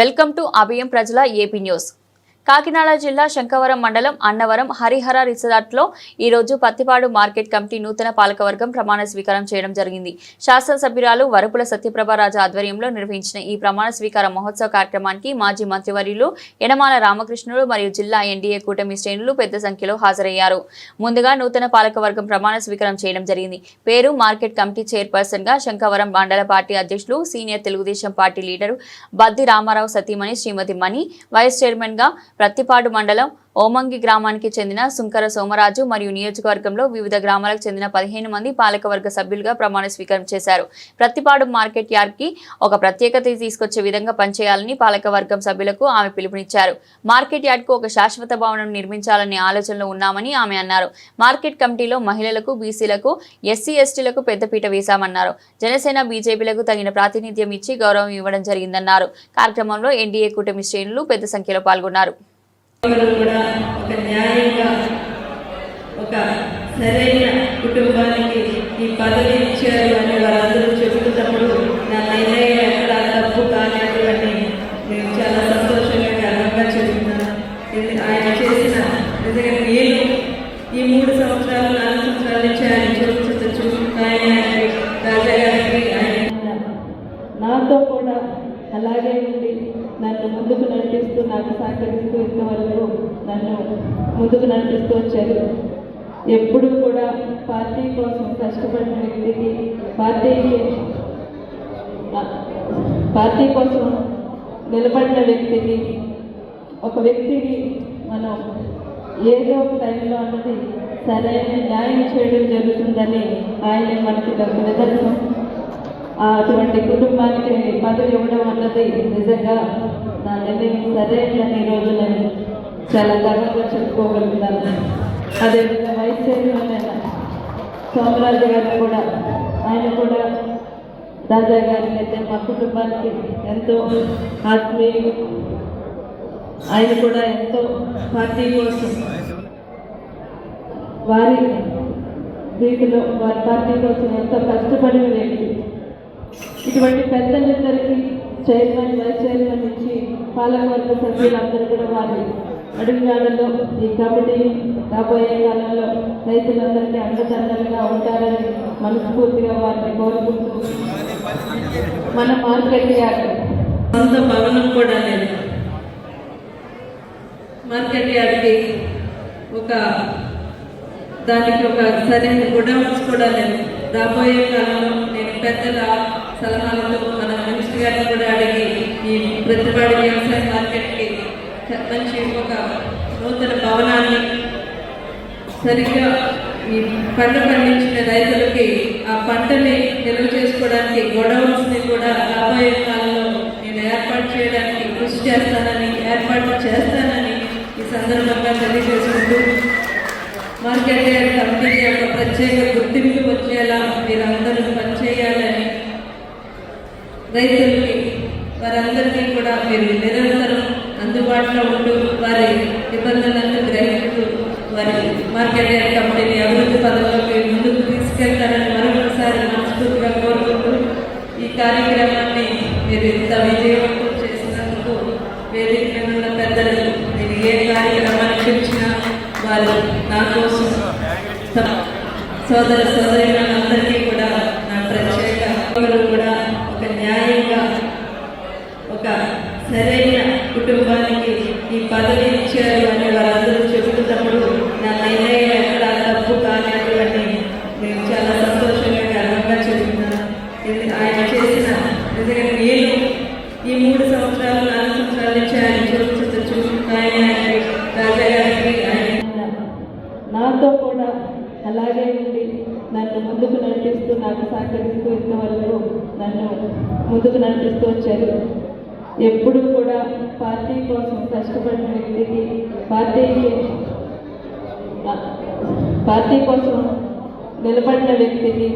Welcome to అభియం ప్రజల AP news. Kakinada జిల్లా శంకవరం మండలం అన్నవరం హరిహర రిసార్ట్లో ఈరోజు పత్తిపాడు మార్కెట్ కమిటీ నూతన పాలకవర్గం ప్రమాణ స్వీకారం చేయడం జరిగింది. శాసనసభ్యురాలు వరపుల సత్యప్రభారాజు ఆధ్వర్యంలో నిర్వహించిన ఈ ప్రమాణ స్వీకార మహోత్సవ కార్యక్రమానికి మాజీ మంత్రివర్యులు యనమాల రామకృష్ణుడు మరియు జిల్లా ఎన్డీఏ కూటమి శ్రేణులు పెద్ద సంఖ్యలో హాజరయ్యారు. ముందుగా నూతన పాలకవర్గం ప్రమాణ స్వీకారం చేయడం జరిగింది. పేరు మార్కెట్ కమిటీ చైర్పర్సన్గా శంకవరం మండల పార్టీ అధ్యక్షులు senior Telugu Desam party leader Baddi Ramarao సతీమణి శ్రీమతి మణి వైస్ చైర్మన్గా ప్రత్తిపాడు మండలం ఓమంగి గ్రామానికి చెందిన సుంకర సోమరాజు మరియు నియోజకవర్గంలో వివిధ గ్రామాలకు చెందిన పదిహేను మంది పాలకవర్గ సభ్యులుగా ప్రమాణ స్వీకారం చేశారు. ప్రత్తిపాడు మార్కెట్ యార్డ్కి ఒక ప్రత్యేకత తీసుకొచ్చే విధంగా పనిచేయాలని పాలకవర్గం సభ్యులకు ఆమె పిలుపునిచ్చారు. మార్కెట్ యార్డ్కు ఒక శాశ్వత భవనం నిర్మించాలనే ఆలోచనలో ఉన్నామని ఆమె అన్నారు. మార్కెట్ కమిటీలో మహిళలకు బీసీలకు ఎస్సీ ఎస్టీలకు పెద్దపీట వేశామన్నారు. జనసేన బీజేపీలకు తగిన ప్రాతినిధ్యం ఇచ్చి గౌరవం ఇవ్వడం జరిగిందన్నారు. కార్యక్రమంలో ఎన్డీఏ కూటమి శ్రేణులు పెద్ద సంఖ్యలో పాల్గొన్నారు. కూడా ఒక న్యాయంగా ఒక సరైన కుటుంబానికి ఈ పదవి ఇచ్చారు అని వారందరూ చెబుతున్నప్పుడు నా నిర్ణయం ఎక్కడ తప్పు కాలేదు అని నేను చాలా సంతోషంగా గర్వంగా చెబుతున్నాను. ఆయన చేసిన నిజంగా నేను ఈ మూడు సంవత్సరాలు నాలుగు సంవత్సరాల నుంచి ఆయన చూపించచ్చు ఆయన రాజా గారికి ఆయన నాతో కూడా అలాగే ఉండి నన్ను ముందుకు నడిపిస్తూ నాకు సహకరిస్తూ ముందుకు నడిపిస్తూ వచ్చారు. ఎప్పుడు కూడా పార్టీ కోసం కష్టపడిన వ్యక్తికి పార్టీకి పార్టీ కోసం నిలబడిన వ్యక్తికి ఒక వ్యక్తికి మనం ఏదో ఒక టైంలో అన్నది సరైన న్యాయం చేయడం జరుగుతుందని ఆయన మనకి ఒక నిదర్శనం. అటువంటి కుటుంబానికి పదవి ఇవ్వడం అన్నది నిజంగా నా నిర్ణయం సరైన రోజు నేను చాలా గర్వంగా చెప్పుకోగలుగుతాను. అదేవిధంగా వైస్ చైర్మన్ అయిన సోమరాజు గారు కూడా ఆయన కూడా రాజా గారికి అయితే మా కుటుంబానికి ఎంతో ఆత్మీయులు. ఆయన కూడా ఎంతో పార్టీ కోసం వారి వీటిలో వారి పార్టీ కోసం ఎంతో కష్టపడిన వ్యక్తి. ఇటువంటి పెద్దలిద్దరికీ చైర్మన్ వైస్ చైర్మన్ ఇచ్చి పాలకవర్గ సభ్యులందరూ కూడా వారి అడుగుజాడల్లో ఈ కమిటీ రాబోయే కాలంలో రైతులందరికీ అండదండలుగా ఉంటారని మనస్ఫూర్తిగా వారిని కోరుకుంటూ మన మార్కెట్ యార్డ్ సొంత భవనం కూడా లేదు. మార్కెట్ యార్డ్కి ఒక దానికి ఒక సరైన గుడౌన్స్ కూడా లేదు. రాబోయే కాలంలో నేను పెద్దల సలహాలతో మన మినిస్టర్ గారిని కూడా అడిగి ఈ ప్రతిపాడు వ్యవసాయ మార్కెట్కి మంచి ఒక నూతన భవనాన్ని సరిగ్గా ఈ పంట పండించిన రైతులకి ఆ పంటని నిల్వ చేసుకోవడానికి గొడవల్స్ని కూడా రాబోయే కాలంలో నేను ఏర్పాటు చేయడానికి కృషి చేస్తానని ఏర్పాటు చేస్తానని ఈ సందర్భంగా తెలియజేసుకుంటూ మార్కెట్ యార్డ్ కమిటీకి ఒక ప్రత్యేక గుర్తింపు వచ్చేలా మీరందరూ పనిచేయాలని రైతులకి వారందరికీ కూడా మీరు నిరంతరం అందుబాటులో ఉంటూ వారి ఇబ్బందులను గ్రహిస్తూ వారి మార్కెట్ యార్డ్ అభివృద్ధి పదంలోకి ముందుకు తీసుకెళ్తారని మరొకసారి మనస్ఫూర్తిగా కోరుకుంటూ ఈ కార్యక్రమాన్ని మీరు ఇంత విజయవంతం చేసినందుకు వేదిక ఉన్న పెద్దలు మీరు ఏ కార్యక్రమాన్ని పిలిచినా వారు నా కోసం సోదర సోదరి అందరికీ కూడా నా ప్రత్యేక కూడా ఒక న్యాయంగా ఒక సరైన కుటుంబానికి ఈ పదవి ఇచ్చారు అని వారందరూ చెబుతున్నప్పుడు నా నిర్ణయం ఎక్కడ తప్పు కాలేదు అని నేను చాలా సంతోషంగా గర్వంగా చెబుతున్నాను. ఆయన చేసిన ఎందుకంటే నేను ఈ మూడు సంవత్సరాలు నాలుగు సంవత్సరాల నుంచి ఆయన చూస్తున్న ఆయన రాజాగారికి ఆయన నాతో కూడా అలాగే ఉండి నన్ను ముందుకు నడిపిస్తూ నాకు సహకరిస్తూ ఇంతవరకు నన్ను ముందుకు నడిపిస్తూ వచ్చారు. ఎప్పుడు కూడా పార్టీ కోసం కష్టపడిన వ్యక్తికి పార్టీకి పార్టీ కోసం నిలబడిన వ్యక్తికి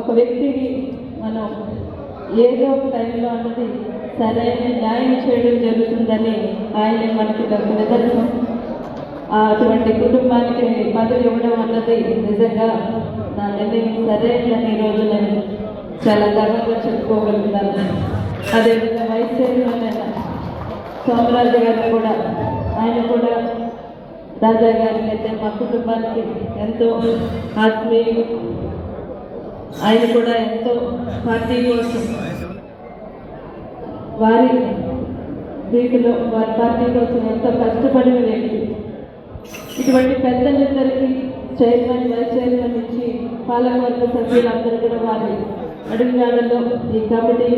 ఒక వ్యక్తికి మనం ఏదో ఒక టైంలో అన్నది సరైన న్యాయం చేయడం జరుగుతుందని ఆయన మనకి ఒక నిదర్శనం. అటువంటి కుటుంబానికి పదవి ఇవ్వడం అన్నది నిజంగా నా నిర్ణయం సరైనదని ఈరోజు నేను చాలా గర్వంగా చెప్పుకోగలుగుతాను. అదేవిధంగా వైస్ చైర్మన్ అయిన సోమరాజు గారు కూడా ఆయన కూడా రాజా గారికి అయితే మా కుటుంబానికి ఎంతో ఆత్మీయులు ఆయన కూడా ఎంతో పార్టీ కోసం వారి వీటిలో వారి పార్టీ కోసం ఎంతో కష్టపడిన వ్యక్తి. ఇటువంటి పెద్దలిద్దరికి చైర్మన్ వైస్ చైర్మన్ ఇచ్చి పాలకవర్గ సభ్యులందరూ కూడా వారి అడుగుజాడల్లో ఈ కమిటీ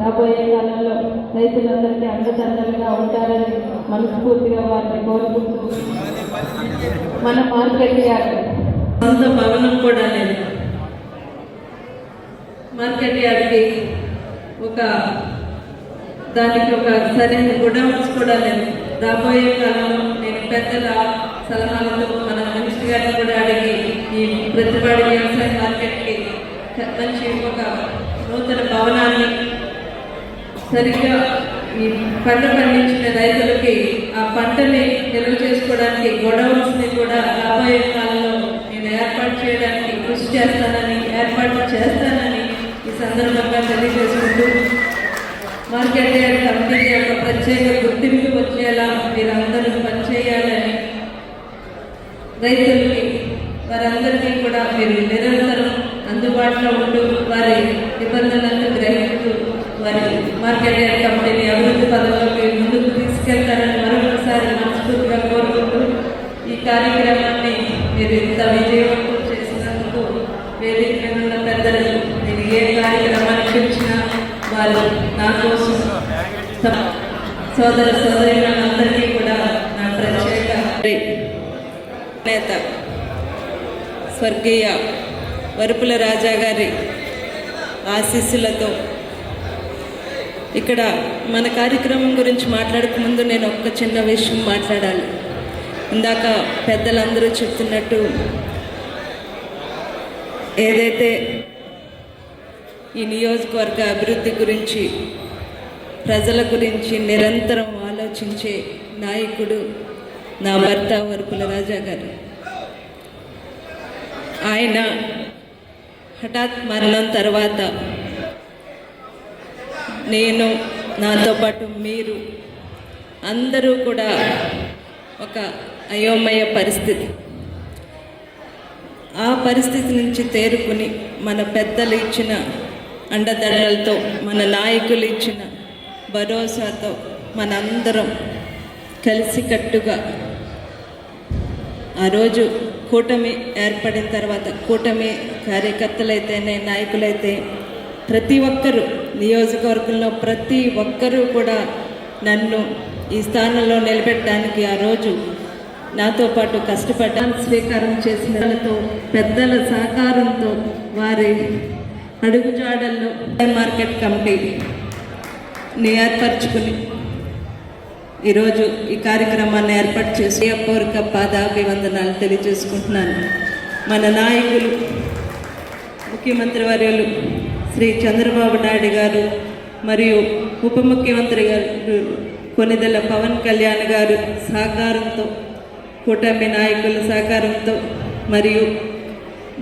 రాబోయే కాలంలో రైతులందరికీ అండదండలుగా ఉంటారని మనస్ఫూర్తిగా వారిని కోరుకుంటూ మన మార్కెట్ యార్డ్. సొంత భవనం కూడా లేదు. మార్కెట్ యార్డ్కి ఒక దానికి ఒక సరైన గుడౌన్స్ కూడా లేదు. రాబోయే కాలంలో నేను పెద్దల సలహాలతో మన మినిస్టర్ గారిని కూడా అడిగి ఈ ప్రతిపాడి వ్యవసాయ మార్కెట్ మార్కెట్కి మంచి ఒక నూతన భవనాన్ని సరిగ్గా ఈ పంట పండించిన రైతులకి ఆ పంటని నిల్వ చేసుకోవడానికి గొడవల్స్ని కూడా రాబోయే కాలంలో నేను ఏర్పాటు చేయడానికి కృషి చేస్తానని ఏర్పాటు చేస్తానని ఈ సందర్భంగా తెలియజేసుకుంటూ మార్కెట్ యార్డ్ కమిటీకి యొక్క ప్రత్యేక గుర్తింపు వచ్చేలా మీరందరూ పనిచేయాలని రైతులకి వారందరికీ కూడా మీరు నిరంతరం అందుబాటులో ఉంటూ వారి నిబంధనలను గ్రహిస్తూ వారి మార్కెట్ కంపెనీ అభివృద్ధి పదంలోకి ముందుకు తీసుకెళ్తారని మరొకసారి మనస్ఫూర్తిగా కోరుకుంటూ ఈ కార్యక్రమాన్ని మీరు ఇంత విజయవంతం చేసినందుకు వేదిక ఉన్న పెద్దలు నేను ఏ కార్యక్రమాన్ని పిలిచినా వారు నా కోసం సోదర సోదరులందరికీ కూడా నా ప్రత్యేక నేత స్వర్గీయ వరుపుల రాజా గారి ఆశీస్సులతో ఇక్కడ మన కార్యక్రమం గురించి మాట్లాడక ముందు నేను ఒక్క చిన్న విషయం మాట్లాడాలి. ఇందాక పెద్దలందరూ చెప్తున్నట్టు ఏదైతే ఈ నియోజకవర్గ అభివృద్ధి గురించి ప్రజల గురించి నిరంతరం ఆలోచించే నాయకుడు నా భర్త వరుపుల రాజా గారు. ఆయన హఠాత్ మరణం తర్వాత నేను నాతో పాటు మీరు అందరూ కూడా ఒక అయోమయ పరిస్థితి. ఆ పరిస్థితి నుంచి తేరుకుని మన పెద్దలు ఇచ్చిన అండదండలతో మన నాయకులు ఇచ్చిన భరోసాతో మనందరం కలిసికట్టుగా ఆ రోజు కూటమి ఏర్పడిన తర్వాత కూటమి కార్యకర్తలైతేనే నాయకులైతే ప్రతి ఒక్కరూ నియోజకవర్గంలో ప్రతి ఒక్కరూ కూడా నన్ను ఈ స్థానంలో నిలబెట్టడానికి ఆ రోజు నాతో పాటు కష్టపడ్డాను స్వీకారం చేసిన వాళ్ళతో పెద్దల సహకారంతో వారి అడుగుజాడల్లో మార్కెట్ కమిటీని ఏర్పరచుకుని ఈరోజు ఈ కార్యక్రమాన్ని ఏర్పాటు చేసి అపూర్వక పాదాభివందనాలు తెలియజేసుకుంటున్నాను. మన నాయకులు ముఖ్యమంత్రి వర్యులు శ్రీ చంద్రబాబు నాయుడు గారు మరియు ఉప ముఖ్యమంత్రి గారు కొనిదెల పవన్ కళ్యాణ్ గారు సహకారంతో కూటమి నాయకుల సహకారంతో మరియు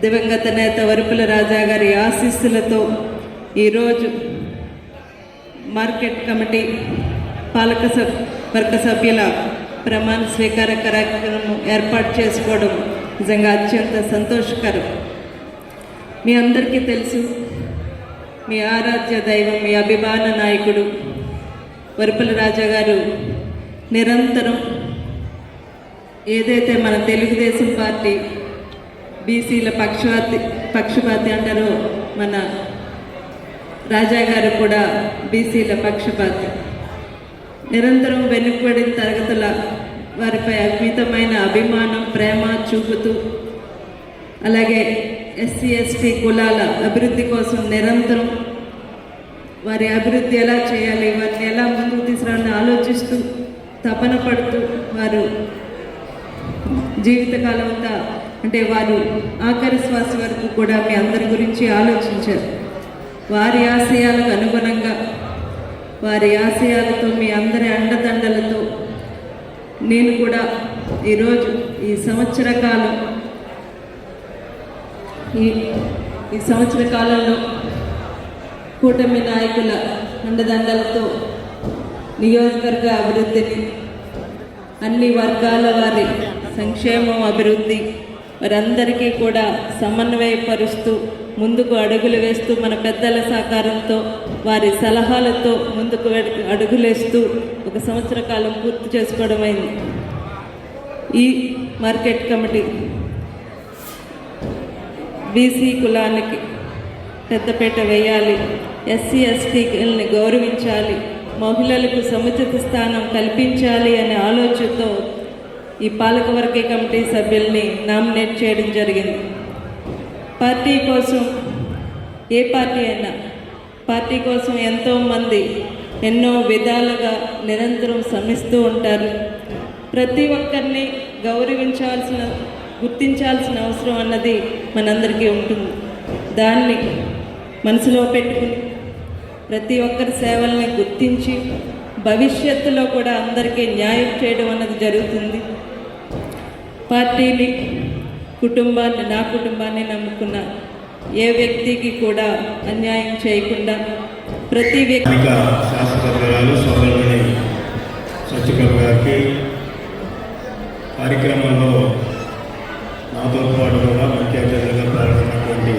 దివంగత నేత వరుపుల రాజా గారి ఆశీస్సులతో ఈరోజు మార్కెట్ కమిటీ పాలక వర్గ సభ్యుల ప్రమాణ స్వీకార కార్యక్రమం ఏర్పాటు చేసుకోవడం నిజంగా అత్యంత సంతోషకరం. మీ అందరికీ తెలుసు మీ ఆరాధ్య దైవం మీ అభిమాన నాయకుడు వరుపుల రాజా గారు నిరంతరం ఏదైతే మన తెలుగుదేశం పార్టీ బీసీల పక్షపాతి పక్షపాతి అంటారో మన రాజా గారు కూడా బీసీల పక్షపాతి. నిరంతరం వెనుకబడిన తరగతుల వారిపై అద్భుతమైన అభిమానం ప్రేమ చూపుతూ అలాగే ఎస్సీ ఎస్టీ కులాల అభివృద్ధి కోసం నిరంతరం వారి అభివృద్ధి ఎలా చేయాలి వారిని ఎలా ముందుకు తీసుకురావాలని ఆలోచిస్తూ తపన పడుతూ వారు జీవితకాలం అంతా అంటే వారు ఆఖరి శ్వాస వరకు కూడా మీ అందరి గురించి ఆలోచించారు. వారి ఆశయాలకు అనుగుణంగా వారి ఆశయాలతో మీ అందరి అండదండలతో నేను కూడా ఈరోజు ఈ సంవత్సర కాలం ఈ ఈ సంవత్సర కాలంలో కూటమి నాయకుల అండదండలతో నియోజకవర్గ అభివృద్ధిని అన్ని వర్గాల వారి సంక్షేమం అభివృద్ధి వారందరికీ కూడా సమన్వయపరుస్తూ ముందుకు అడుగులు వేస్తూ మన పెద్దల సహకారంతో వారి సలహాలతో ముందుకు అడుగులేస్తూ ఒక సంవత్సర కాలం పూర్తి చేసుకోవడం అయింది. ఈ మార్కెట్ కమిటీ బీసీ కులానికి పెద్దపేట వేయాలి ఎస్సీ ఎస్టీని గౌరవించాలి మహిళలకు సముచిత స్థానం కల్పించాలి అనే ఆలోచనతో ఈ పాలకవర్గ కమిటీ సభ్యుల్ని నామినేట్ చేయడం జరిగింది. పార్టీ కోసం ఏ పార్టీ అయినా పార్టీ కోసం ఎంతోమంది ఎన్నో విధాలుగా నిరంతరం శ్రమిస్తూ ఉంటారు. ప్రతి ఒక్కరిని గౌరవించాల్సిన గుర్తించాల్సిన అవసరం అన్నది మనందరికీ ఉంటుంది. దాన్ని మనసులో పెట్టుకుని ప్రతి ఒక్కరి సేవల్ని గుర్తించి భవిష్యత్తులో కూడా అందరికీ న్యాయం చేయడం అన్నది జరుగుతుంది. పార్టీని కుటుంబాన్ని నా కుటుంబాన్ని నమ్ముకున్న ఏ వ్యక్తికి కూడా అన్యాయం చేయకుండా ప్రతి వ్యక్తి శాసనసభ్యురాలు సోదరుని సత్యకర్ గారికి కార్యక్రమంలో నాతో పాటు కూడా ముఖ్య అతిథులుగా పాల్గొన్నటువంటి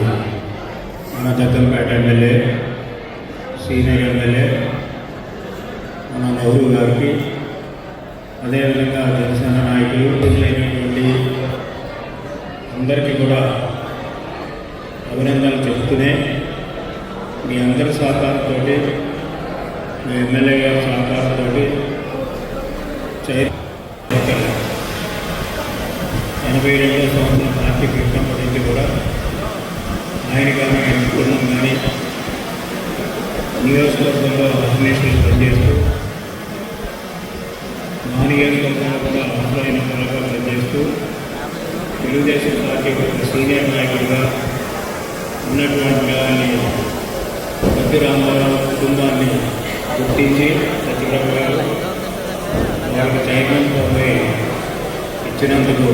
మన దత్తంపేట ఎమ్మెల్యే సీనియర్ ఎమ్మెల్యే మన నెహ్రూ గారికి అదేవిధంగా జనసేన నాయకులు కూడా అభినందనలు చెబుతూనే మీ అందరి సహకారంతో మీ ఎమ్మెల్యే గారి సహకారంతో ఎనభై రెండో సంవత్సరం పార్టీ పెట్టినప్పటి నుంచి కూడా ఆయన కానీ ఆయన కుటుంబం కానీ నియోజకవర్గంలో అడ్మినిస్ట్రేషన్ పనిచేస్తూ మా నియోజకవర్గంలో కూడా అవసరమైన పనులుగా పనిచేస్తూ తెలుగుదేశం పార్టీ ఒక సీనియర్ నాయకుడిగా ఉన్నటువంటి వారిని పెద్ద రామారావు కుటుంబాన్ని గుర్తించి సత్యప్రభ గారు వారికి చైర్మన్ పదవి ఇచ్చినందుకు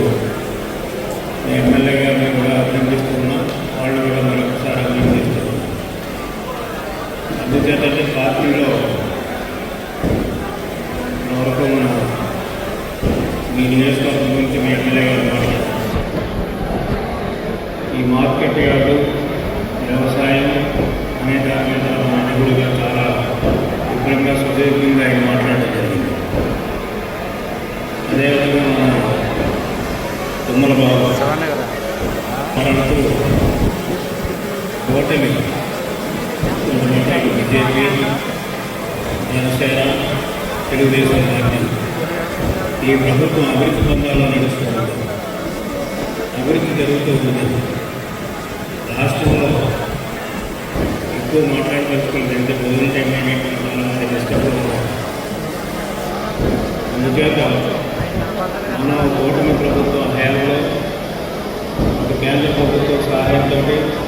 ఎమ్మెల్యే గారిని కూడా అభినందిస్తున్నాం. వాళ్ళు కూడా మరొకసారి అభినందిస్తున్నాం. అందుచేతంటే పార్టీలో వరకు మనం మీ నియోజకవర్గం గురించి మీ ఎమ్మెల్యే గారు మాట్లాడారు ఈ మార్కెట్ యార్డు వ్యవసాయం అనే దాని మీద మా నిగుడుగా చాలా విపులంగా సుదీర్ఘంగా ఆయన మాట్లాడడం జరిగింది అదేవిధంగా మన తుమ్మల బాబు మనకు ఓటమి. బీజేపీ జనసేన తెలుగుదేశం పార్టీ ఈ ప్రభుత్వం అభివృద్ధి పొందాలో నడుస్తుంది. అభివృద్ధి జరుగుతూ ఉంది. రాష్ట్రంలో ఎక్కువ మాట్లాడదలుచుకుంటే ఎంత భోజనం చేయమని చాలా అందుచేత మన ఓటమి ప్రభుత్వం హయాంలో కేంద్ర ప్రభుత్వం సహాయంతో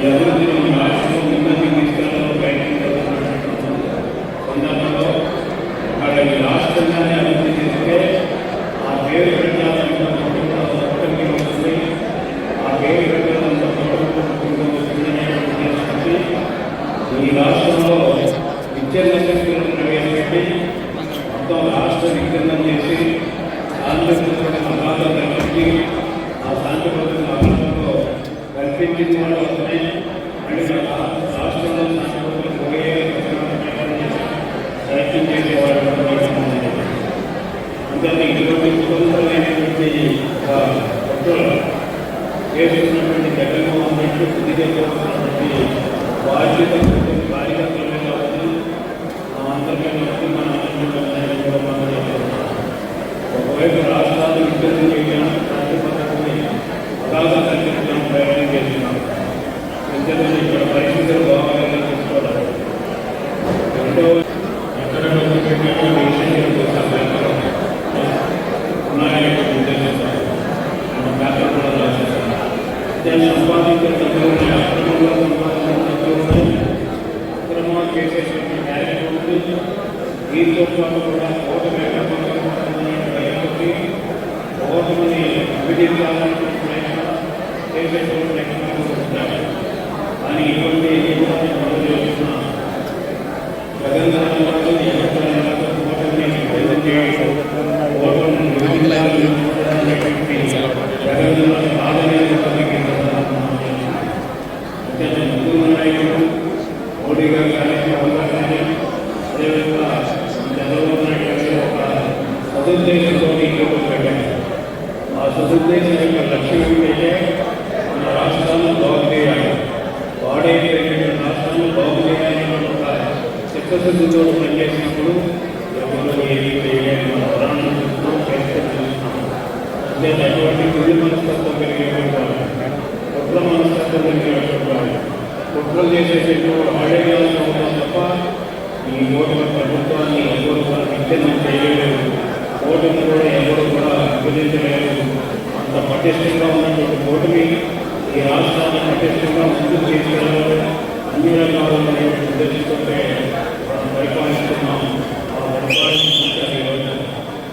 Yeah, అందుకని భక్తులు చేస్తున్నటువంటి జగన్మోహన్ రెడ్డి బుద్ధిగతున్నటువంటి బాధ్యత వచ్చి మన ఒకవైపు రాష్ట్ర జగన్ గారు నిజ మనస్తత్వం కలిగేటువంటి వాళ్ళు కొత్త మనస్తత్వం కలిగేటువంటి వాళ్ళు కుట్రలు చేసేసేటువంటి ఆడేయాలని అవుతాం తప్ప ఈ ఓటుల ప్రభుత్వాన్ని ఎవరు కూడా నిత్యం చేయలేదు. ఓటును కూడా ఎవరు కూడా విభజించలేదు అంత పటిష్టంగా ఉన్నటువంటి ఓటుని ఈ రాష్ట్రాన్ని పటిష్టంగా ముందుకు తీసుకెళ్ళాలి అన్ని రకాల ఉద్దేశిస్తుంటే మనం పరిపాలిస్తున్నాం